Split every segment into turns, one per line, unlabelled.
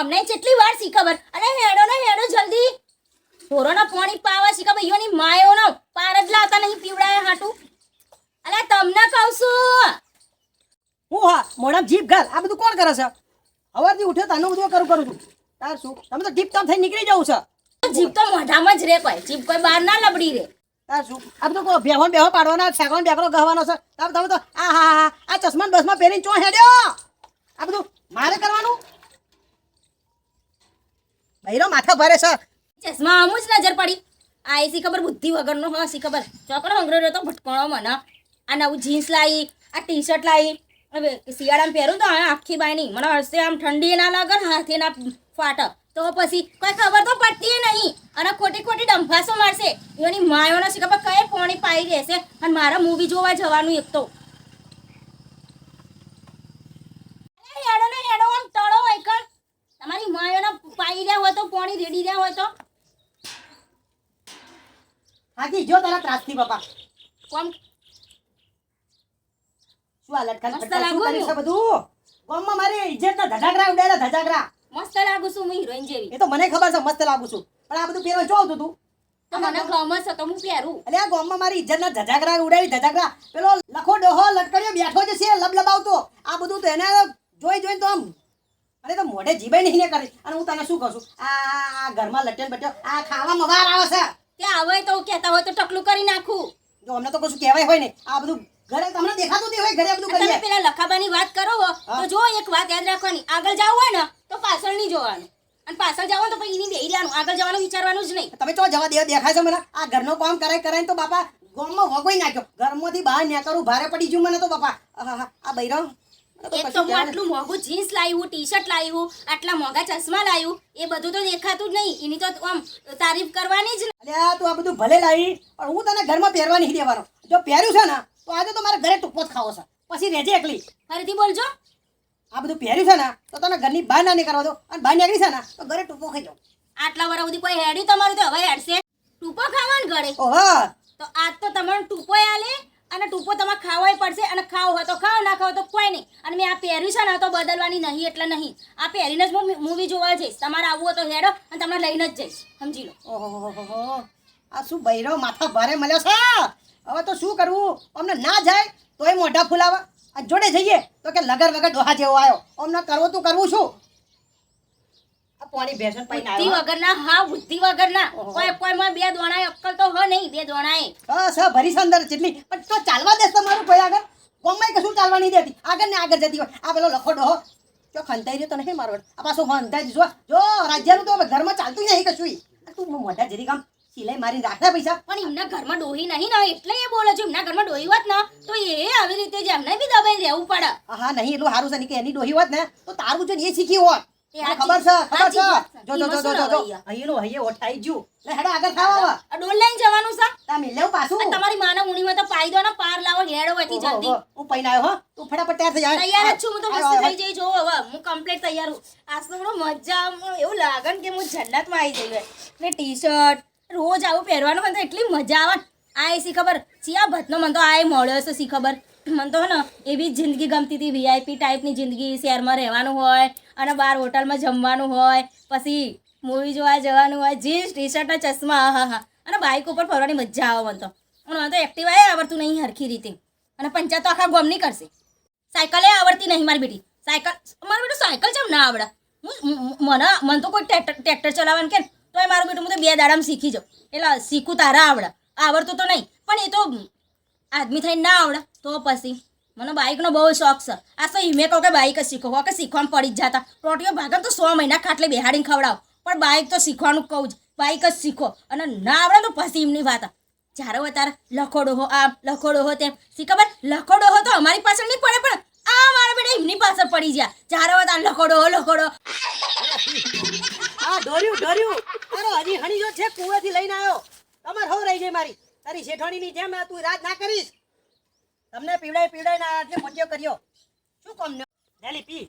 અમને કેટલી વાર શી ખબર અરે હેડો ને હેડો જલ્દી. ઢોરોના પાણી પાવા શી યોની માયોનો પાર જ લાવતા નહીં પીવડાય હાટું. અલે તમને કહું છું.
હું હા મોડમ જીભ ઘાલ. આ બધું કોણ કરે છે? હવારથી ઉઠ્યો તાનું બધું કરું કરું છું. તાર શું? તમે તો જીભ તમ થઈ નીકળી જવું છે.
જીભ તો મોઢામાં જ રે કોઈ. જીભ કોઈ બહાર ના લબડી રે.
તાર શું? આ બધું કોઈ બેહો બેહો પાડવાના સાગવાન બેકરો ગહવાનો છે. તમે તમે તો આ હા હા આ ચશ્મા બસમાં પહેરીને ચો હેડ્યો? આ બધું મારે કરવાનું? બૈરો માથા ભરે છે.
ચશ્મા આમ જ નજર પડી. આ એસી ખબર બુદ્ધિ વગરનો હા સી ખબર? ચોકડો હંગરો રહ્યો તો ભટકણો મને. આ નવું જીન્સ લાવી, આ ટી શર્ટ લાવી. હવે શિયાળામાં પહેરું તો આખી બાયની મને હરસે આમ ઠંડી ના લાગે હાથે ના ફાટક તો પછી કોઈ ખબર તો પડતી નહીં. અને ખોટી ખોટી ડંફાસો મારશે. એની માયોનો શી ખબર કઈ પોણી પાઈ રહેશે. અને મારા મૂવી જોવા જવાનું એક તો. હેડો ને હેડો, આમ તળો હોય તમારી માયોને પાઈ રહ્યા હોય તો પોણી રેડી રહ્યા હોય તો.
હાથી જો તારા ત્રાસથી બાપા.
કોમ?
શું આ લટકાન
મસ્ત લાગુ
છે. બધું? ગામમાં મારી ઇજ્જતના ધજાગરા ઉડાડ્યા ધજાગરા.
મસ્ત લાગુ છું હું હિરોઈન જેવી.
એ તો મને ખબર છે મસ્ત લાગુ છું. પણ આ બધું પહેરવા જોઉં તું.
તો મને ગમે છે તો હું પહેરું.
અલે આ ગામમાં મારી ઇજ્જતના ધજાગરા ઉડાડી ધજાગરા. પેલો લખો ડોહો લટકડ્યો બેઠો જ છે લબ લબાવતો આ બધું તો એને જોઈ જોઈને તો આમ અરે તો મોઢે જીભે નહીં ને કરી. અને હું તને શું કહું છું? આ ઘરમાં લટેન બટ્યો આ ખાવામાં વાર આવે છે.
કે આવે તો કહેતા હોય તો ટકલું કરી નાખું.
જો અમને તો કશું કહેવાય હોય ને આ બધું ઘરે તમને દેખાતું નહીં હોય ઘરે બધું કરીએ.
પેલા લખાબાની વાત કરો હો તો જો એક વાત યાદ રાખવાની. આગળ જાવ હોય ને તો પાછળ નહીં જોવાનું. અને પાછળ જવાનું તો પછી એની બેહી રહેવાનું. આગળ જવાનું વિચારવાનું જ નહીં.
તમે તો જવા દે દેખાય છે મને. આ ઘરનો કામ કરાય કરાય તો બાપા ગોમમાં વગોઈ નાખ્યો. ઘરમાંથી બહાર નીકળું ભારે પડી ગયું મને તો બાપા. આ બૈરો મને તો
એક તો હું આટલું મોંઘું જીન્સ લાવ્યું ટી શર્ટ લાવ્યું આટલા મોંઘા ચશ્મા લાવ્યું એ બધું તો દેખાતું જ નહીં. એની તો આમ તારીફ કરવાની જ
અલ્યા તું આ બધું ભલે લાવી પણ હું તને ઘરમાં પહેરવા નહીં દેવાનો. જો પહેર્યું છે ને તો આજે તો મારે ઘરે ટૂંકો જ ખાવો છે. પછી રહેજે એકલી.
ફરીથી બોલજો.
આ બધું પહેર્યું છે ને તો તને ઘરની બહાર ના નીકળવા દો. અને બહાર નીકળી છે ને તો ઘરે ટૂંકો ખાઈ જાઉં
આટલા વર્ષ સુધી કોઈ હેડ્યું તમારું તો હવે હેડશે. ટૂંકો ખાવાનું ઘરે.
ઓહો.
તો આજ તો તમારો ટૂંકો આલે. અને ટૂંપો તમારે ખાવાય પડશે અને ખાવ હોય તો ખાવ, ના ખાઓ તો કોઈ નહીં. અને મેં આ પહેર્યું છે ને તો બદલવાની નહીં, એટલે નહીં. આ પહેરીને જ હું મૂવી જોવા જઈશ. તમારે આવવું હોય તો હેડો અને તમને લઈને જ જઈશ. સમજી લો.
ઓહો આ શું બૈરો માથા ભારે મળ્યો છે? હવે તો શું કરવું? અમને ના જાય, તોય મોઢા ફૂલાવા. આ જોડે જઈએ, તો કે લગર વગર ડોહા જેવો આવ્યો અમને કરવો તું કરવું આ પાણી ભેસન પાઈને
બુદ્ધિ
આવ્યો.
વગરના હા બુદ્ધિ વગરના.
ઓહો.
કોઈ કોઈમાં બે દોણાય અક્કલ તો હ નહીં બે દોણાય.
બસ હા ભરી છે અંદર પણ તો ચાલવા દેસ તમારું કોઈ આગળ? કશું ચાલવા નહીં દેતી. આગળ ને આગળ જતી હોય. આ પેલો લખો ડોહો જો ખંતાઈ રહ્યો તો નહીં મારો આ પાછો ખંતાઈ જો જો રાજ્યનું તો ઘરમાં ચાલતું નહીં કશું તું મોઢા જરી કામ સિલાઈ મારીને રાખતા પૈસા.
પણ એમના ઘરમાં ડોહી નહીં ને એટલે એ બોલે છે એમના ઘરમાં ડોહી હોત ને તો એ આવી રીતે જ એમને બી દબાઈ રહેવું પડે.
હા નહીં એટલું સારું છે કે એની ડોહી હોત ને તો તારું જો એ શીખી હોત. ખબર છે? ખબર છે?
છે.
જો જો જો જો જો
નવાઈ
હૈયે ઓઠાઈ ગયું. લે હેડો આગળ ખાવા આવા
આ ડોલ લઈને જવાનું છે?
તમે લેવ પાછું.
તમારી માના ઉણીમાં તો પાઈ દો ને પાર લાવો હેડો એથી જલ્દી.
હું પૈને આવ્યો હો. તું ફટાફટ તૈયાર થઈ જાય.
તૈયાર જ છું હું તો મસ્ત થઈ જઈ જો હવે. હું કમ્પ્લીટ તૈયાર હું આજ તો મજા એવું લાગે કે હું જન્નતમાં આવી જઈ ને ટી શર્ટ રોજ આવું પહેરવાનું મને તો એટલી મજા આવે. ને. આ એ શી ખબર? ચિયા ભતનો મને તો આ મળ્યો છે સી ખબર? મને તો ને એવી જ જિંદગી ગમતી હતી. વીઆઈપી ટાઈપની જિંદગી, શહેરમાં રહેવાનું હોય અને બહાર હોટલમાં જમવાનું હોય, પછી મૂવી જોવા જવાનું હોય જીન્સ ટી શર્ટ ચશ્મા, હા હા અને બાઇક ઉપર ફરવાની મજા આવે મને તો. અને મને તો એક્ટિવા આવડતું નહીં હરખી રીતે. અને પંચાયત તો આખા ગોમની કરશે. સાયકલે આવડતી નહીં મારી બેટી. સાયકલ મારું બેટું સાયકલ છે ના આવડે. હું મને મને તો કોઈ ટ્રેક્ટર ચલાવવાનું કે તો એ મારું બેટું, હું તો બે દાડામાં શીખી જાઉં. એટલે શીખું તારા આવડે. આવડતું તો નહીં, પણ એ તો આદમી થઈને ના આવડે. તો પછી? મને બાઇકનો બહુ શોખ છે. આ તો મેં કહો કે બાઇક જ શીખો. કે શીખવામાં પડી જ જતા. પ્રોટીઓ ભાગે તો સો મહિના ખાટલે બેહાડીને ખવડાવો. પણ બાઇક તો શીખવાનું કહું જ. બાઇક જ શીખો. અને ના આવડે તો પછી એમની વાત. જ્યારે હોય ત્યારે લખોડો હો, આમ લખોડો હો તેમ. શી ખબર? લખોડો હો તો અમારી પાછળ નહીં પડે, પણ આ મારા બેટા એમની પાછળ પડી ગયા. જ્યારે હોય ત્યારે લખોડો હો, લખોડો.
આ ડર્યું ડર્યું. અરે, હજી હણી જો છે, કુવેથી લઈને આવ્યો. તમાર હો રહી ગઈ મારી. તારી શેઠાણીની જેમ તું રાત ના કરીશ. તમને પીવડાય પીવડાય ના આટલી મોટીઓ કર્યો શું કામ ને લેલી પી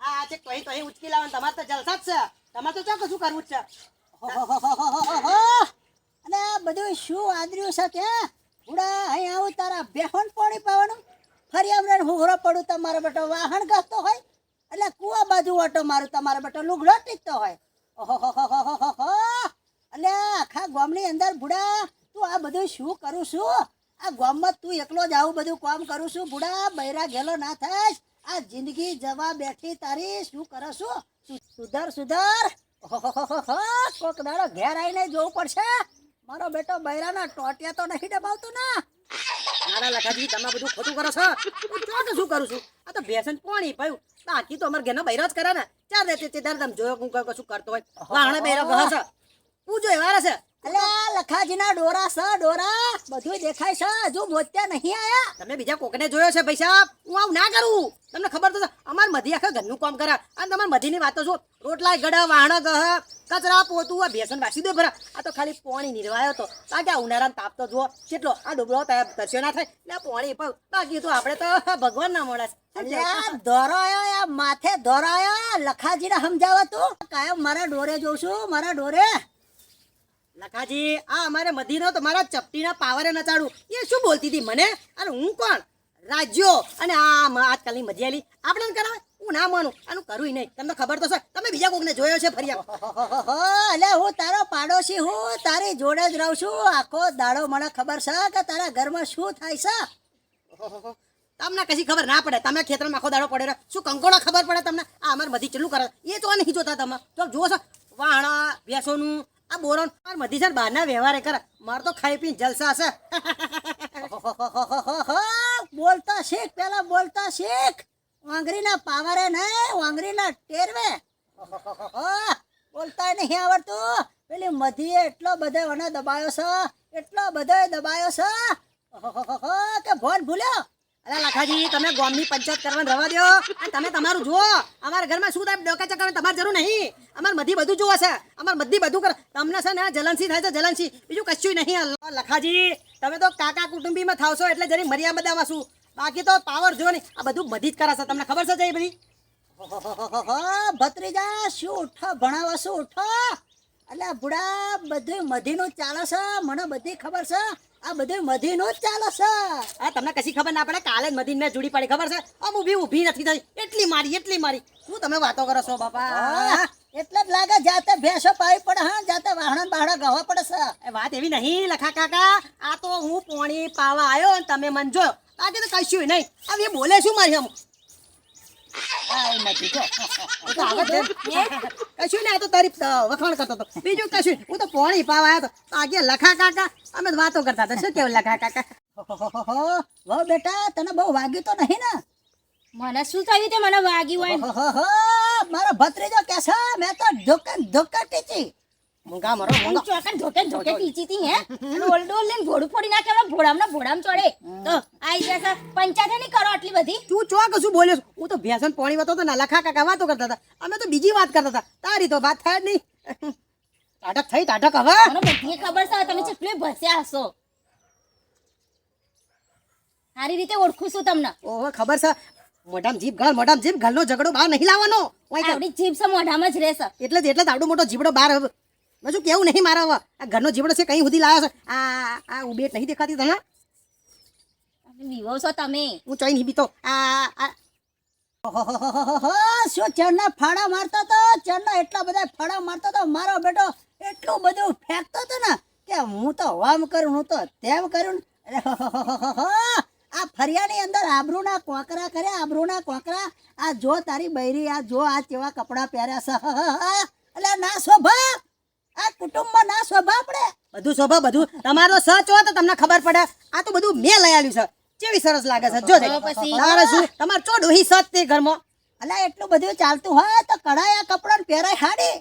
આ આ છે તોહી ઉચકી લાવવાનું તમારે તો જલસા જ છે તમારે તો ચોક્કસ શું કરવું જ છે.
અને આ બધું શું આદર્યું છે કે ઉડા અહીં આવું તારા બેહોન પાણી પાવાનું ફરી આપણે હુહરો પડું તમારો બેટો વાહન ગાતો હોય એટલે કુવા બાજુ ઓટો મારું તમારો બેટો લુગડો ટીકતો હોય ઓહો એટલે આખા ગામની અંદર ભૂડા તું આ બધું શું કરું છું આ ગામમાં તું એકલો જ આવું બધું કામ કરું છું બુડા. બૈરા ગેલો ના થાય આ જિંદગી જવા બેઠી તારી શું કરો છું સુધર સુધર. કોક દાડો ઘેર આવીને જોવું પડશે. મારો બેટો બૈરાના ટોટિયા તો નહીં દબાવતો ના.
મારા લખાજી તમે બધું ખોટું કરો છો? હું ચો શું કરું છું? આ તો ભેસન કોણી પાયું. બાકી તો અમારા ઘેરનો બૈરો જ કરે ને. ચાર રહેતી તે દર તમે જોયો હું કશું કરતો હોય. વાહણે બૈરા ગહ છે. પૂજો એવા છે.
લખાજીના ડોરા સ ડોરા. બધું દેખાય છે. હજુ મોત્યા નહીં આયા.
તમે બીજા કોકને જોયો છે પૈસા હું આવું ના કરું. તમને ખબર તો છે અમાર મધી આખા ઘરનું કામ કરે. અને તમારી મધીની વાતો જો રોટલા ગડા વાહણા ગહ કચરા પોતું આ બેસન વાસી દે ભરા. આ તો ખાલી પાણી નિરવાયો તો. કારણ કે આ ઉનાળાનો તાપ તો જુઓ. કેટલો? આ ડુબળો તરસ્યો ના થાય. એટલે પોણી પાણી બાકી તો આપણે તો ભગવાન ના મળે
ધોરાયો માથે ધોરાયો લખાજીને સમજાવો તું કાયમ મારા ડોરે જોઉં છું મારા ડોરે.
લખાજી આ અમારે મધીનો તો મારા ચપટીના પાવરે નચાડું. એ શું બોલતી હતી મને? અને હું કોણ? રાજ્યો. અને આ આજકાલની મધ્યાલી. આપણે કરાવે? હું ના માનું. આનું કરું નહીં. તમને ખબર તો છે. તમે બીજા કોકને જોયો છે ફરિયા
એટલે હું તારો પાડોશી હું. તારી જોડે જ રહું છું. આખો દાડો મને ખબર છે કે તારા ઘરમાં શું થાય છે?
તમને કશી ખબર ના પડે. તમે ખેતરમાં આખો દાડો પડે શું કંકોડો ખબર પડે તમને? આ અમારે મધી ચેલું કરે? એ તો નહીં જોતા તમે. તો જુઓ છો. વાણા, ભેંસોનું આ બોરોન આ મધી છે ને બહારના વ્યવહારે કરે. મારે તો ખાઈ પીને જલસા છે.
બોલતા શીખ પેલા બોલતા શીખ. વાંગરીના પાવરે ને વાંગરીના ટેરવે. બોલતા નહીં આવડતું. પેલી મધીએ એટલો બધો મને દબાયો છે એટલો બધો દબાયો છે. કે ભોન ભૂલ્યો?
અરે લખાજી, તમે ગામની પંચાયત કરવાનું રવા દો. અને તમે તમારું જુઓ. અમારા ઘરમાં શું થાય? ડોકા ચક્કર તમારે જરૂર નહીં. અમારે બધી બધું જુઓ છે. અમારે બધી બધું કરે તમને છે ને જલનસી થાય છે જલનસી બીજું કશું નહીં. લખાજી, તમે તો કાકા કુટુંબીમાં થાવ છો એટલે જરી મર્યાદામાં શું? બાકી તો પાવર જો નહીં. આ બધું બધી જ કરાશે તમને ખબર છે જઈ બધી
ભત્રીજા, શું ઉઠો? ભણાવો શું ઉઠો? એટલે બુડા બધું મધીનું ચાલે છે. મને બધી ખબર છે. આ બધું મધીનો જ ચાલે છે.
આ તમને કશી ખબર ના પડે? કાલે જ મધીન મેં જુડી પડી ખબર છે? આમ ઊભી ઊભી નથી થઈ. એટલી મારી એટલી મારી. શું તમે વાતો કરો છો બાપા?
એટલે જ લાગે જાતે ભેંસો પાવી પડે હા જાતે વાહણ બાહણ ગવા પડે છે.
એ વાત એવી નહીં લખા કાકા. આ તો હું પોણી પાવા આવ્યો અને તમે મન જોયો. આજે તો કશું નહીં. હવે એ બોલે શું મારી આમ
આ નથી જો
એ તો આગળ છે. કશું ને આ તો તારી વખાણ કરતો હતો. બીજું કશું હું તો પોણી પાવા આવ્યો હતો. આજે લખા કાકા. અમે તો વાતો કરતા હતા. શું કેવું લખા કાકા?
હો બેટા તને બહુ વાગ્યું તો નહીં ને?
મને શું થયું તે? મને વાગ્યું હોય
મારો ભત્રીજો કે છે? મેં તો ધોકે ધોકે ટીચી
મૂંગા મરો મુંગા.
ચોકન ઢોકે ઢોકે ટીચી તી હે? ડોલ ડોલ લઈને ઘોડું ફોડી નાખે હમણાં ભોળામના ભોળામ ચડે તો આઈ જશે પંચાયત નહીં કરો આટલી બધી.
તું ચો કશું બોલ્યો હું તો ભેસન પોણી વાતો તો ના લખા કાકા વાતો કરતા હતા. અમે તો બીજી વાત કરતા હતા. તારી તો વાત થાય જ નહીં. તાટક થઈ તાટક હવે.
મને બધી ખબર છે તમે ચેટલે ભસ્યા હશો. સારી રીતે ઓળખું છું તમને.
ઓહો ખબર છે. મોઢામાં જીભ ગાળ મોઢામાં જીભ ગાળનો ઝઘડો બહાર નહીં લાવવાનો. ઓય
જીભ છે મોઢામાં જ રહેશે.
એટલે જ એટલે જ મોટો જીભડો બહાર હવે. મેં શું કેવું નહીં મારા આ ઘરનો જીવડો છે કઈ સુધી લાવ્યો છે આ આ ઉબેટ નહીં દેખાતી તને
વિવો છો તમે
હું ચોઈ નહીં બીતો આ
શું ચણના ફાડા મારતો તો ચણના એટલા બધા ફાડા મારતો તો મારો બેટો એટલું બધું ફેંકતો હતો ને કે હું તો વામ કરું હું તો તેમ કરું આ ફરિયાની અંદર આબરૂના કોકરા કર્યા આબરૂના કોકરા આ જો તારી બૈરી આ જો આ કેવા કપડાં પહેર્યા છે એટલે ના શોભા આ કુટુંબમાં ના શોભા પડે.
બધું શોભા બધું. તમારો સચ હોય તો તમને ખબર પડે. આ તો બધું મેં લઈ આવ્યું છે. કેવી સરસ લાગે છે. જો
તો
તારે શું? તમારે ચો ડોહી સચ તે ઘરમાં?
અલા એટલું બધું ચાલતું હોય તો કઢાયા કપડાં પહેરાય હાડી.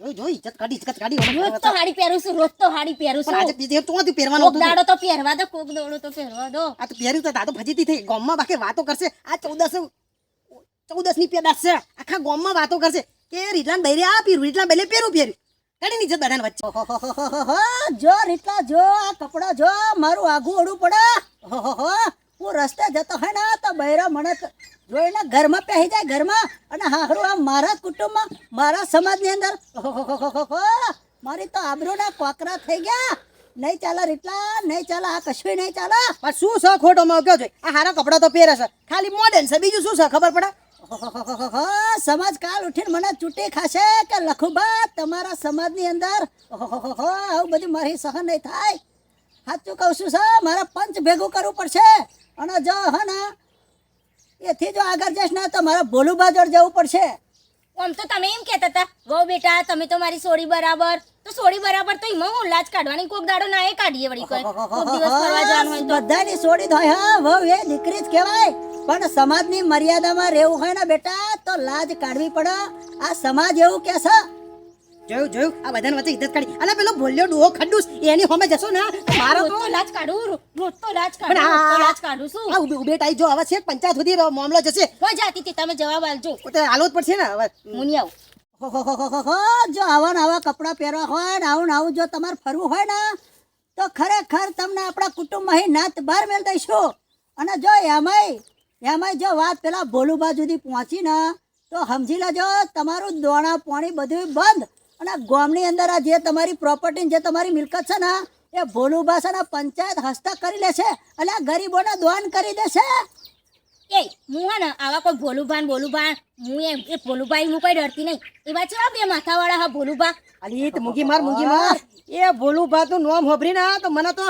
જોઈ જોઈ ઇજ્જત કાઢી ઇજ્જત કાઢી.
રોજ તો હાડી પહેરું છું રોજ તો હાડી પહેરું
છું આજે બીજે તો નથી પહેરવાનો
કોક દાડો તો પહેરવા દો કોક દોડો તો પહેરવા દો.
આ તો પહેર્યું તો દાદો ફજીતી થઈ. ગામમાં બાકી વાતો કરશે. આ ચૌદસ ચૌદસની પેદાશ છે. આખા ગામમાં વાતો કરશે. કે રીટલાન બૈરે આ પીરું રીટલા બૈલે પેરું પહેર્યું કાઢી નીચે બધાને વચ્ચે.
જો રીટલા જો આ કપડા જો મારું આઘું ઓડું પડે. હો હું રસ્તે જતો હોય ને તો બૈરા મને જોઈને ઘરમાં પહેરી જાય ઘરમાં. અને હારું આ મારા કુટુંબમાં મારા સમાજની અંદર. મારી તો આબરૂના કોકરા થઈ ગયા. નહીં ચાલે રીટલા નહીં ચાલે આ કશું નહીં ચાલે.
પણ શું છે ખોટો માં કયો છે? આ હારા કપડા તો પહેરે છે. ખાલી મોડર્ન છે બીજું શું છે? ખબર પડે?
સમાજ કાલ ઉઠીને મને ચૂંટી ખાશે કે લખુભા તમારા સમાજની અંદર? આવું બધું મારી સહન નહીં થાય. સાચું કહું છું સર મારે પંચ ભેગું કરવું પડશે. અને જો હ ને એથી જો આગળ જઈશ ને તો મારે ભોલુબા જોડ જવું પડશે.
આમ તો તમે એમ કહેતા હતા વહુ બેટા તમે તો મારી સોડી બરાબર. તો સોડી બરાબર તો એમાં હું લાજ કાઢવાની કોક દાડો ના એ કાઢીએ વળી કોઈ. કોક દિવસ ફરવા જવાનું હોય તો.
બધાની સોડી દો હા વહુ એ દીકરી જ કહેવાય. પણ સમાજની મર્યાદામાં રહેવું હોય ને બેટા તો લાજ કાઢવી પડે. આ સમાજ એવું કે છે
જોયું જોયું આ બધાને વચ્ચે ઇજ્જત કાઢી. અને પેલો ભોલ્યો ડોહો ખડ્ડુસ એની હોમે જશો ને મારો તો
તો લાજ કાઢું રોજ તો લાજ કાઢું
આ-
લાજ કાઢું શું
આ ઉભે ઉભે ટાઈ જો હવે છે પંચાયત સુધી મામલો જશે.
કોઈ જાતી હતી તમે જવાબ આલજો
તો હાલો જ પડશે ને હવે.
નહીં આવું.
જો આવા આવા કપડાં પહેરવા હોય ને આવું આવું જો તમારે ફરવું હોય ને તો ખરેખર તમને આપણા કુટુંબમાં નાત બહાર મેળ દઈશું. અને જો એમાંય એમાંય જો વાત પેલા ભોલુબા સુધી પહોંચી ને તો સમજી લેજો તમારું દોણા પાણી બધું બંધ. અને ગામની અંદર આ જે તમારી પ્રોપર્ટી જે તમારી મિલકત છે ને એ ભોલુબા છે ને પંચાયત હસ્તક કરી લેશે એટલે આ ગરીબોને દોન કરી દેશે
એ હું હે ને આવા કોઈ ભોલુભાન ભોલુભાન હું એમ એ ભોલુભાઈ હું કોઈ ડરતી નહીં. એવા છે બે માથાવાળા હા ભોલુભા
અલી તો મૂંગી માર મૂંગી માર. એ ભોલુભા તું નોમ હોભરી ના તો મને તો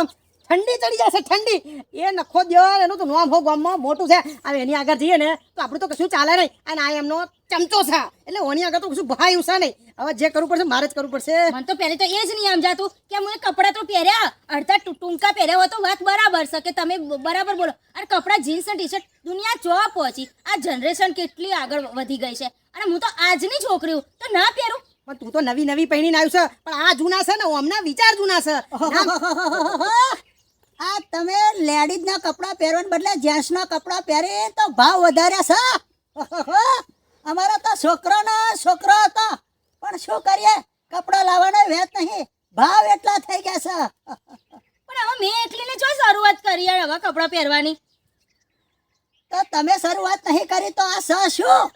ઠંડી ચડી જશે ઠંડી. એ નખો દેવા એનું તો નોમ હો ગામમાં મોટું છે. હવે એની આગળ જઈએ ને તો આપણું તો કશું ચાલે નહીં. અને આ એમનો ચમચો છે. એટલે ઓની આગળ તો કશું ભાઈ છે નહીં. હવે જે કરવું પડશે મારે જ કરવું પડશે.
મને તો પહેલે તો એ જ નહીં સમજાતું કે હું કપડાં તો પહેર્યા. અડધા ટૂંકા પહેર્યા હોય તો વાત બરાબર છે કે તમે બરાબર બોલો. અને કપડાં જીન્સ અને ટી શર્ટ દુનિયા ચો પહોંચી? આ જનરેશન કેટલી આગળ વધી ગઈ છે. અને હું તો આજની છોકરી હું તો ના પહેરું.
પણ તું તો નવી નવી પહેરીને આવ્યું છે. પણ આ જૂના છે ને હમણાં વિચાર જૂના છે.
તમે લેડીઝના કપડાં પહેરવાને બદલે જેન્ટ્સના કપડાં પહેરે તો ભાવ વધાર્યા છે. અમારા તો છોકરાના છોકરો હતો. પણ શું કરીએ? કપડાં લાવવાનો વેત નહીં. ભાવ એટલા થઈ ગયા છે.
પણ હવે મેં એકલીને જો શરૂઆત કરી હવે કપડાં પહેરવાની.
તો તમે શરૂઆત નહીં કરી તો આ સ શું?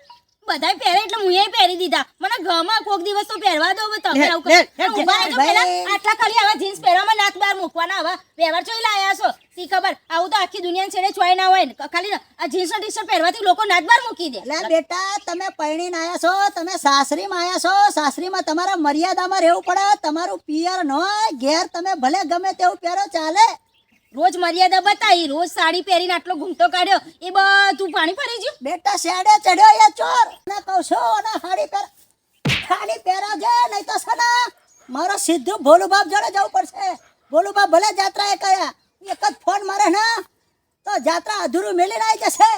બધાય પહેરે એટલે હું એ પહેરી દીધા. મને ઘરમાં કોક દિવસ તો પહેરવા દો હવે તમે આવું કરો.
લે,
રહેજો પહેલા. આટલા ખાલી આવા જીન્સ પહેરવામાં નાત બહાર મૂકવાના આવા. વ્યવહાર ચોઈ લાયા છો? સી ખબર? આવું તો આખી દુનિયા છેડે ચોય ના હોય ને. ખાલી આ જીન્સ ટી શર્ટ પહેરવાથી લોકો નાત બહાર મૂકી દે.
એટલે બેટા તમે પૈણીને આયા છો તમે સાસરીમાં આવ્યા છો. સાસરીમાં તમારા મર્યાદામાં રહેવું પડે. તમારું પિયર ન હોય ઘેર તમે ભલે ગમે તેવું પહેરો ચાલે.
રોજ મર્યાદા બતાવી રોજ સાડી પહેરીને આટલો ઘૂમતો કાઢ્યો એ બધું પાણી ફરી ગયું.
બેટા શેડે ચડ્યો એ ચોર. ના કહું છું અને સાડી પહેર સાડી પહેરા છે નહીં તો સના. મારો સીધું ભોલુબાપ જોડે જવું પડશે. ભોલુબાપ ભલે જાત્રાએ કયા એક જ ફોન મારે ને. તો જાત્રા અધૂરું મેલી આવી જશે.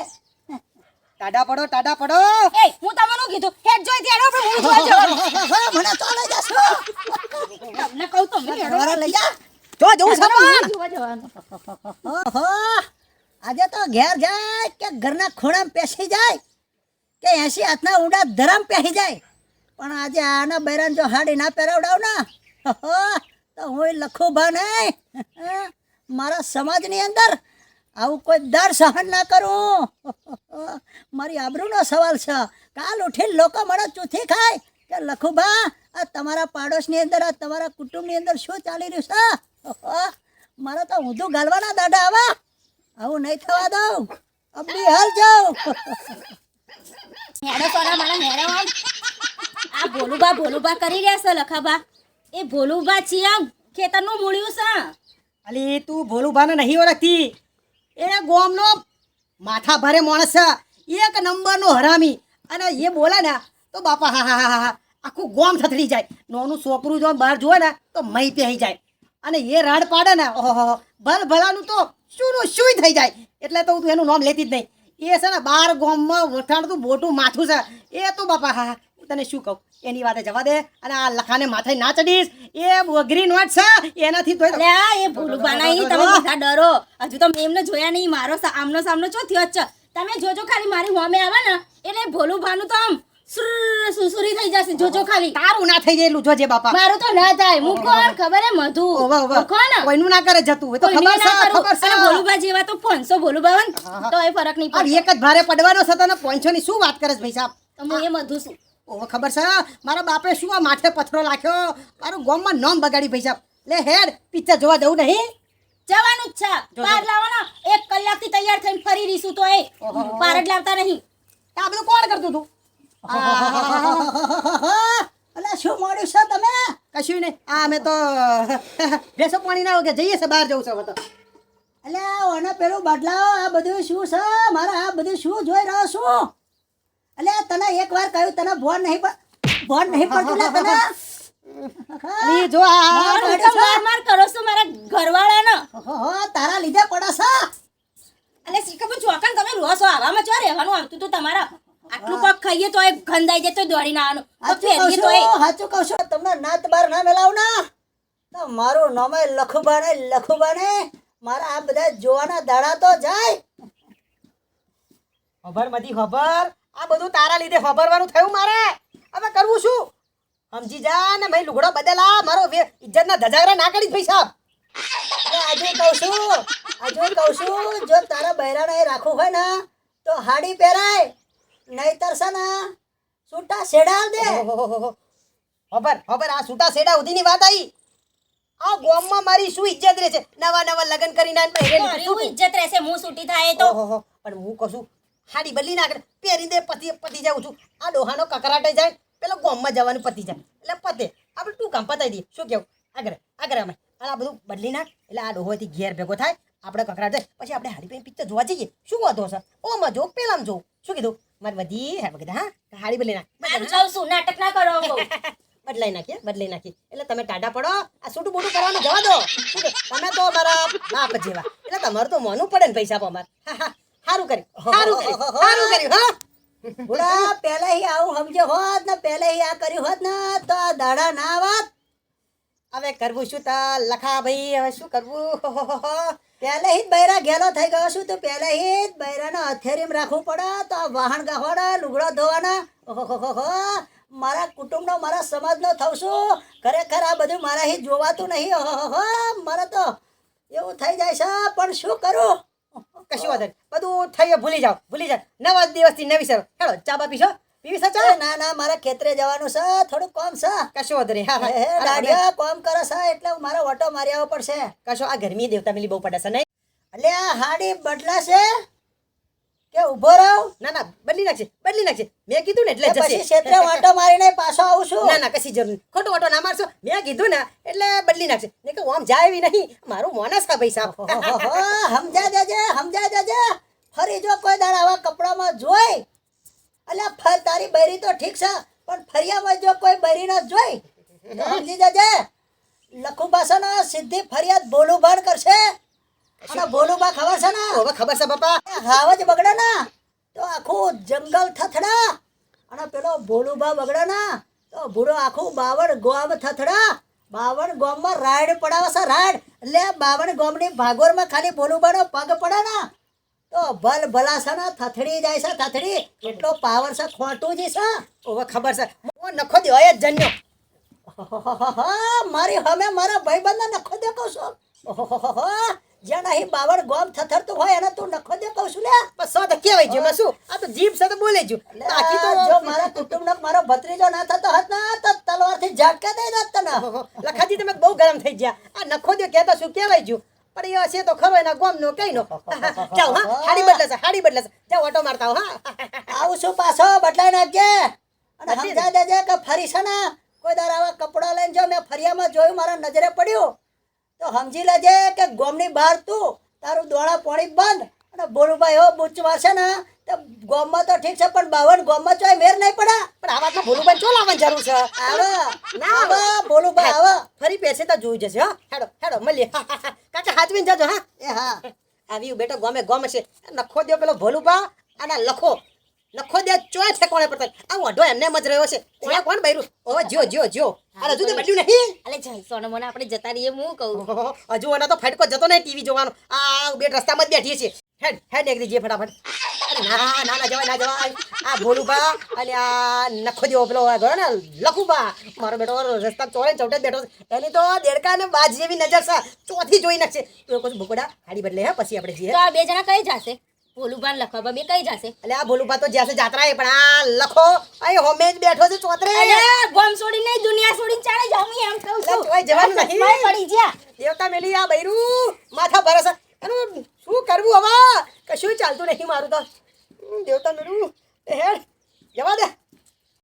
ટાડા પડો ટાડા પડો.
એ હું તમને કીધું? હેડ જોઈ ત્યાં આપણે હું જોઈ
મને તો લઈ જશો.
તમને કહું તો
મને લઈ જા.
જો જવું છે
આજે તો ઘેર જાય કે ઘરના ખૂણામાં પેસી જાય કે એસી હાથના ઊંડા ધરામ પેસી જાય. પણ આજે આના બૈરાન જો હાડી ના પહેરાવડાવ ને તો હું લખું ભા નહીં. મારા સમાજની અંદર આવું કોઈ દર સહન ના કરું. મારી આબરૂનો સવાલ છે. કાલ ઉઠીને લોકો મને ચૂથી ખાય કે લખુભા આ તમારા પાડોશની અંદર આ તમારા કુટુંબની અંદર શું ચાલી રહ્યું છે? મારે તો ઊંધું ગાલવાના દાડા આવા આવું નહીં થવા દઉં. અબડી હાલ જાઉં.
હેડો સોના મારા હેડો આ ભોલુબા ભોલુબા કરી રહ્યા છે લખાબા એ ભોલુબા છીએ ખેતરનું મૂળ્યું છે.
અલી તું ભોલુભાને નહીં ઓળખતી. એ ગોમનો માથા ભારે માણસ છે. એક નંબરનો હરામી. અને એ બોલે ને તો બાપા હા હા હા હા આખું ગોમ થથડી જાય. નોનું છોકરું જો બહાર જોવે ને તો મહી પહેરી જાય. અને એ રાડ પાડે ને ઓહો ભલ ભલાનું તો શુંનું શું થઈ જાય. એટલે તો તું એનું નામ લેતી જ નહીં. એ છે ને બાર ગોમમાં વઠાણતું મોટું માથું છે. એ તો બાપા હા હા હું તને શું કહું? એની વાતે જવા દે અને આ લખાને માથે ના ચડીશ. એ વગરી નોટ છે. એનાથી
એટલે એ ભોલુબાના ઈ તમે બધા ડરો. હજુ તો મેં એમને જોયા નહીં. મારો આમનો સામનો ચો થયો છે તમે જોજો ખાલી મારી હોમે આવે ને. એટલે ભોલુભાનું તો આમ. સુસુરી થઈ જશે. જોજો ખાલી.
તારું ના થઈ જાય જોજે બાપા.
મારું તો ના થાય. હું કોણ? ખબર હે મધુ. કોણ?
કોઈનું ના કરે જતું. હોય તો ખબર છે ખબર છે.
ભોલુબા જેવા તો પાંચસો ભોલુબા તો એ ફરક નહીં પડે
એક જ ભારે પડવાનો છે તને પોઈન્ટસો ની શું વાત કરે છે ભાઈ સાહેબ?
તમે હું એ મધુ છું
ઓહો ખબર છે? મારા બાપે શું આ માથે પથરો નાખ્યો મારું ગોમમાં નામ બગાડી ભાઈ સાહેબ. લે હેડ પિક્ચર જોવા જવું નહીં?
જવાનું જ છે. પાર. લાવવાનો. એક કલાકથી તૈયાર થઈને ફરી રહીશું તો એ. પાર જ લાવતા નહીં.
આ બધું કોણ કરતું તું
અલ્યા શું મોડ્યું છે તમે?
કશું નહીં. આ અમે તો ભેંસો પાણી ના કે જઈએ છે બહાર જવું છે હવે તો.
અલ્યા ઓને પેલું બદલાવો આ બધું શું છે? મારે આ બધું શું જોઈ રહ્યો છું? અલ્યા તને એક વાર કહ્યું તને ભોન નહીં પણ ભોન નહીં પડતું લે તને.
અને જો આ
માર
માર કરો છો મારા ઘરવાળાનો.
હો તારા લીધે પડે છે.
અને શીખબર ચોકન તમે છો આવામાં ચો રહેવાનું આવતું તું તમારા. આટલું પગ ખાઈએ તો ગંધાઈ જાય તો દોડી ના આવવાનું પહેરીએ તો
એ. સાચું કહું છું. તમને નાત બાર ના મેલાવ ના. તો મારું નામે લખુબાને લખુબાને મારા આ બધા જોવાના દાડા તો જાય.
ખબર મધી ખબર? આ બધું તારા લીધે ખબરવાનું થયું મારે. હવે કરવું શું? સમજી જા ને ભાઈ લુગડો બદલા મારો ઇજ્જતના ધજાગરા ના કરી ભાઈ સાહેબ.
આજે કહું છું આજે કહું છું જો તારા બૈરાને એ રાખવું હોય ને તો હાડી પહેરાય. નહીતર છે ને છૂટા દે.
ખબર ખબર આ છૂટા સેડા સુધીની વાત આવી. આ ગોમમાં મારી શું ઇજ્જત રહે છે નવા નવા લગ્ન કરીને આને પહેરેલી શું
હું ઇજ્જત રહેશે? હું છૂટી થાય તો.
પણ હું કશું હાડી બદલી નાખે પહેરી દે પતિ પતી જાઉં છું. આ ડોહાનો કકરાટે જાય પેલો ગોમમાં જવાનું પતી જાય. એટલે પતે. આપણે તું કામ પતાવી દઈએ શું કેવું? આગળ આગળ અમે અને આ બધું બદલી નાખ. એટલે આ ડોહોથી ઘેર ભેગો થાય. આપણે કકરાટ. જાય પછી આપણે હાડી પહેરી પિક્ચર જોવા જઈએ. શું વાંધો છે? ઓમાં જો પેલામાં જોઉં શું કીધું? મારે બધી હે બધા હા હાડી બદલી નાખ.
જાઉં છું નાટક ના કરો
બદલાઈ નાખીએ બદલાઈ નાખીએ એટલે તમે ટાટા પડો આ સૂટું બૂટું કરવાનું જવા દો. તમે તો મારા બાપ જેવા. એટલે તમારું તો મોનું પડે ને પૈસા પર અમારે હા, હા. સારું કર્યું. સારું કર્યું સારું કર્યું હા.
બુડા પહેલા હી આવું સમજ્યો હોત ને પહેલા હી આ કર્યું હોત ને તો આ દાડા ના આવત
હવે કરવું શું તા? લખા ભાઈ હવે શું કરવું?
પહેલે જ બૈરા ઘેલો થઈ ગયો છું તો પહેલે જ બૈરાને હથેરીમાં રાખવું પડે, તો આ વાહણ ગાહવાના લુગડો ધોવાના. ઓહો મારા કુટુંબનો, મારા સમાજનો છું ખરેખર આ બધું મારા હી જોવાતું નહીં. ઓહો મારે તો એવું થઈ જાય છે, પણ શું કરું?
કશું વાત. બધું થઈ ભૂલી જાઓ ભૂલી જાઓ. નવા દિવસથી નવી સર હેડો ચા બા પીશો પીવી સચા
ના ના મારા ખેતરે જવાનું છે થોડું કોમ છે
કશું વાંધો હા,
દાડિયા કોમ કરો છે એટલે મારો ઓટો મારી આવવો પડશે
કશો આ ગરમી દેવતા મિલી બહુ પડે છે નહીં
એટલે આ હાડી બદલાશે કે ઊભો રહો
ના ના બદલી નાખશે બદલી નાખશે મેં કીધું ને એટલે
પછી
જશે
ક્ષેત્રે વાટો મારીને પાછો આવું છું
ના ના કશી જરૂર ખોટો ઓટો ના મારશો મેં કીધું ને એટલે બદલી નાખશે નહીં કે આમ જાય એવી નહીં મારું મોનસ કા ભાઈ
સાહેબ સમજા જજે સમજા જજે ફરી જો કોઈ દાડા આવા કપડામાં જોઈ અલ્યા ફર તારી બૈરી તો ઠીક છે પણ ફરિયામાં જો કોઈ બૈરી ન જોઈ તો સમજી જજે. લખુબાસાનો સીધી ફરિયાદ ભોલુભાણ કરશે. અને ભોલુબા ખબર છે ને?
હવે ખબર છે બાપા.
હાવ જ બગડે ને. તો આખું જંગલ થથડા. અને પેલો ભોલુબા બગડે ને તો ભૂરો આખું બાવણ ગોમ થથડા. બાવણ ગોમમાં રાઈડ પડાવશે છે રાઈડ એટલે બાવણ ગોમની ભાગોરમાં ખાલી ભોલુબાનો પગ પડે ના. તો ભલ ભલાસા થથડી જાય છે થથડી. એટલો પાવર છે ખોટું જ છે.
ઓવે ખબર છે. હું નખો દે હોય જ જન્યો.
મારી હમે મારા ભાઈબંધને નખો દે કહું છું જ્યાં નહીં બાવળ ગોમ થથરતું હોય એને તું નખો દે કહું છું લે
બસ તો કહેવાય જો શું? આ તો જીભ છે તો બોલે જો બાકી તો
જો મારા કુટુંબનો મારો ભત્રીજો ના થતો હોત ના તો તલવારથી ઝાટકા દઈ દોત તને.
લખાજી તમે બહુ ગરમ થઈ ગયા. આ નખો દે કહેતા શું કહેવાય જો પણ એ હશે તો ખરો એના ગોમ નો કઈ નો જાઓ હા હાડી બદલાશે હાડી બદલાશે જાઓ ઓટો મારતા હા.
આવું છું પાછો બદલાઈ નાખજે. અને સમજા દેજે કે ફરી છે ને કોઈ દાર આવા કપડા લઈને જો મેં ફરિયામાં જોયું મારા નજરે પડ્યું. તો સમજી લેજે કે ગોમની બહાર તું તારું દોણા પોણી બંધ. અને બોલુભાઈ હો બુચવા છે ને ગોમમાં તો ઠીક છે પણ બાવન ગોમમાં ચોય મેર નહીં પડે.
પણ આવા તો ભોલું બંધ ચો લાવવાની જરૂર છે?
આવે.
ના
આવે. બોલુભાઈ આવે.
ફરી પેસે તો જોઈ જશે હા. હેડો હેડો મળીએ. કાકા હાચવીને જજો હા.
એ હા.
આવી બેટો ગમે ગમે છે. નખો દો પેલો ભોલુભા અને લખો. નખો દે ચોય છે કોણે પડતા આ ઓઢો એમને મજ રહ્યો છે. કોણ કોણ બૈરું? હવે જ્યો જ્યો જ્યો. અરે હજુ તો બન્યું નહીં.
અલે જઈશું સોનો મને આપણે જતા રહીએ હું કહું.
હજુ એના તો ફટકો જતો નહીં ટીવી જોવાનો. આ બે રસ્તામાં જ બેઠી છે. હેડ હેડ નીકળી જઈએ ફટાફટ. ના ના ના જવાય ના જવાય. આ ભોલુભા અને આ નખો દેવો પેલો ગયો ને લખુભા. મારો બેટો રસ્તા ચોરે ચૌટે બેઠો એની તો દેડકા ને બાજ જેવી નજર છે. ચોથી જોઈ નાખશે. તો કહું ભૂકડા હાડી બદલે હા પછી આપણે જઈએ.
તો આ બે જણા કઈ જશે? ભોલુભાન લખવા બે કઈ જશે?
એટલે આ ભોલુભા તો જ્યાં જાત્રા પણ આ લખો. અહીં હોમે જ બેઠો છે ચોતરે.
અરે ગોમ છોડીને દુનિયા છોડીને ચાલે જાઉં એમ કહું છું.
જવાનું નહીં.
પડી ગયા.
દેવતા મેલી આ બૈરું માથા ભરસ. શું કરવું હવે? કશું ચાલતું નહીં મારું તો. દેવતા એ હેડ જવા દે.